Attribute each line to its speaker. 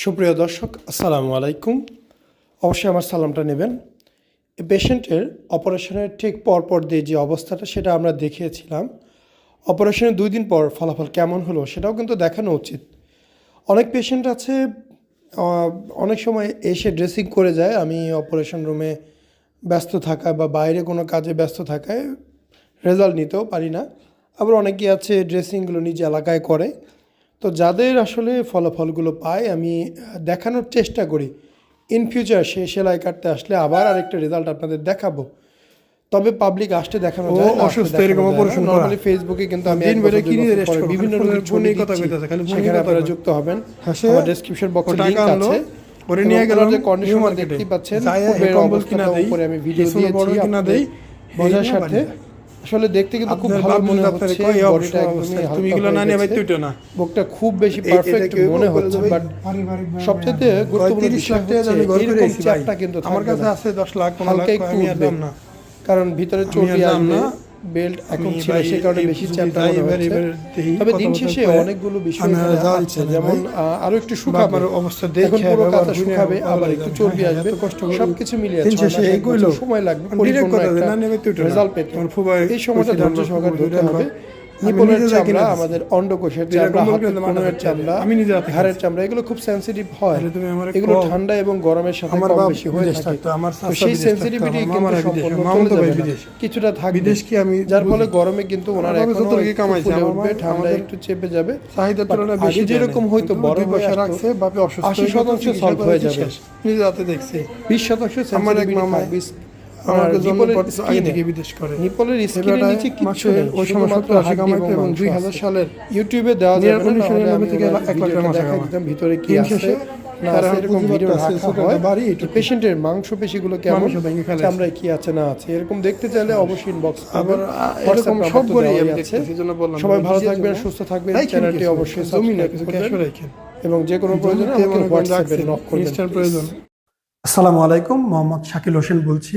Speaker 1: সুপ্রিয় দর্শক, আসসালামু আলাইকুম। অবশ্যই আমার সালামটা নেবেন। পেশেন্টের অপারেশনের ঠিক পরপর দিয়ে যে অবস্থাটা, সেটা আমরা দেখিয়েছিলাম। অপারেশনের দুই দিন পর ফলাফল কেমন হলো, সেটাও কিন্তু দেখানো উচিত। অনেক পেশেন্ট আছে অনেক সময় এসে ড্রেসিং করে যায়। আমি অপারেশন রুমে ব্যস্ত থাকা বা বাইরে কোনো কাজে ব্যস্ত থাকায় রেজাল্ট নিতেও পারি না। আবার অনেকেই আছে, ড্রেসিংগুলো নিজ এলাকায় করে। তো যাদের আসলে ফলাফলগুলো পায় আমি দেখানোর চেষ্টা করি ইন ফিউচার সে সেলাই কাটতে আসলে আবার আরেকটা রেজাল্ট আপনাদের দেখাবো তবে পাবলিক আসতে দেখানো যায়
Speaker 2: অসুস্থ, এরকম
Speaker 1: দেখানো যায় না।
Speaker 2: operation করা।
Speaker 1: Normally ফেসবুকে কিন্তু আমি
Speaker 2: দিন কি নিয়ে?
Speaker 1: বিভিন্ন
Speaker 2: খালি
Speaker 1: রোগীর ছবি
Speaker 2: কথা কইতাছে, খালি
Speaker 1: সেখানে আপনারা যুক্ত হবেন আমার ডেসক্রিপশন বক্সে লিংক আছে
Speaker 2: নিয়ে গেলাম
Speaker 1: যে কন্ডিশন। দেখতে পাচ্ছেন
Speaker 2: কম্বল কিনা দেই,
Speaker 1: উপরে আমি ভিডিও দিয়েছি
Speaker 2: কিনা দেই,
Speaker 1: বোঝার সাথে আসলে দেখতে কিন্তু খুব ভালো মনে হচ্ছে বডিটা একদমই
Speaker 2: তুমি এগুলো না নিয়ে ভাই না।
Speaker 1: বকটা খুব বেশি পারফেক্ট মনে হচ্ছে বাট সবচেয়ে গুরুত্বপূর্ণ
Speaker 2: 35
Speaker 1: বিষয় হচ্ছে এরকম চাপটা কিন্তু
Speaker 2: আমার কাছে আছে 10 লাখ 15 লাখ আমি আর না।
Speaker 1: কারণ ভিতরে চর্বি
Speaker 2: আমরা
Speaker 1: আসবে। বেল্ট এখন ছিল সেই কারণে বেশি
Speaker 2: যদি
Speaker 1: চ্যাপটা মনে হচ্ছে। তবে দিন শেষে অনেকগুলো বিষয় আছে, যেমন আরও একটু শুকাবে
Speaker 2: অবস্থা দেখে
Speaker 1: পুরো কাঁথা শুকাবে আবার একটু চর্বি
Speaker 2: হ্যাঁ,
Speaker 1: আসবে।
Speaker 2: কষ্ট
Speaker 1: সবকিছু মিলিয়ে
Speaker 2: দিন শেষে
Speaker 1: বছর সময় লাগবে পরিপূর্ণ একটা
Speaker 2: না নেমে তুই উঠো না।
Speaker 1: রেজাল্ট পেতে। এই সময়টা ধৈর্য সহকারে ধরতে হবে। নিপলের
Speaker 2: নিজে যাই কিনা
Speaker 1: চামড়া আমাদের অন্ডকোষের চামড়া হাতের
Speaker 2: কিনে মাথা
Speaker 1: কোণের
Speaker 2: ধরতে
Speaker 1: চামড়া
Speaker 2: আমি নিজে হাতে
Speaker 1: চামড়া এগুলো খুব সেন্সিটিভ হয়।
Speaker 2: তাহলে তুমি আমারে
Speaker 1: এগুলো ঠান্ডা এবং গরমের সাথে কম বেশি হয়ে থাকে।
Speaker 2: থাকতো, আমার
Speaker 1: তো
Speaker 2: চাচা
Speaker 1: সেই
Speaker 2: বিদেশ থাকতো,
Speaker 1: সেন্সিটিভিটি
Speaker 2: আমার
Speaker 1: কিন্তু সম্পূর্ণ
Speaker 2: মামাতো
Speaker 1: চলে
Speaker 2: ভাই
Speaker 1: যাবে না।
Speaker 2: বিদেশে।
Speaker 1: কিছুটা থাকবে।
Speaker 2: বিদেশ কি আমি
Speaker 1: যার ফলে গরমে কিন্তু ওনার একটু ফুলে উঠবে ঠান্ডা একটু চেপে যাবে।
Speaker 2: বেশি
Speaker 1: যেরকম হয়তো বড়
Speaker 2: পয়সা রাখছে, বাপে অসুস্থ
Speaker 1: 80
Speaker 2: হয়ে
Speaker 1: শতাংশ হয়ে যাবে।
Speaker 2: নিজে হাতে দেখছি।
Speaker 1: বিশ শতাংশ থাকবে।
Speaker 2: আমাকে
Speaker 1: আর
Speaker 2: পর আগে থেকে বিদেশ করে।
Speaker 1: নিপলের স্কিনের নিচে কিচ্ছু নেই
Speaker 2: ওই সময়
Speaker 1: শুধুমাত্র
Speaker 2: 70 আশি কামাইতো এবং
Speaker 1: মাংস
Speaker 2: 2000
Speaker 1: আছে।
Speaker 2: সালের
Speaker 1: ইউটিউবে দেওয়া যাবে না
Speaker 2: নিরানব্বই থেকে এক লাখ টাকা মাসে
Speaker 1: দেখাই ভিতরে কি আছে
Speaker 2: তারা
Speaker 1: এরকম ভিডিও রাখা হয়
Speaker 2: একটা বাড়ি, এইটুকু।
Speaker 1: পেশেন্টের মাংস পেশিগুলো কেমন চামড়ায় কি আছে না আছে এরকম দেখতে চাইলে অবশ্যই ইনবক্স
Speaker 2: আবার এরকম সব করেই আমি দেখতেছি, এই জন্য বললাম,
Speaker 1: সবাই ভালো থাকবেন সুস্থ থাকবেন চ্যানেলটি অবশ্যই। এবং যে কোনো প্রয়োজনে আমাকে হোয়াটসঅ্যাপে নক করবেন
Speaker 2: প্রয়োজন।
Speaker 3: আসসালামু আলাইকুম। মোহাম্মদ শাকিল হোসেন বলছি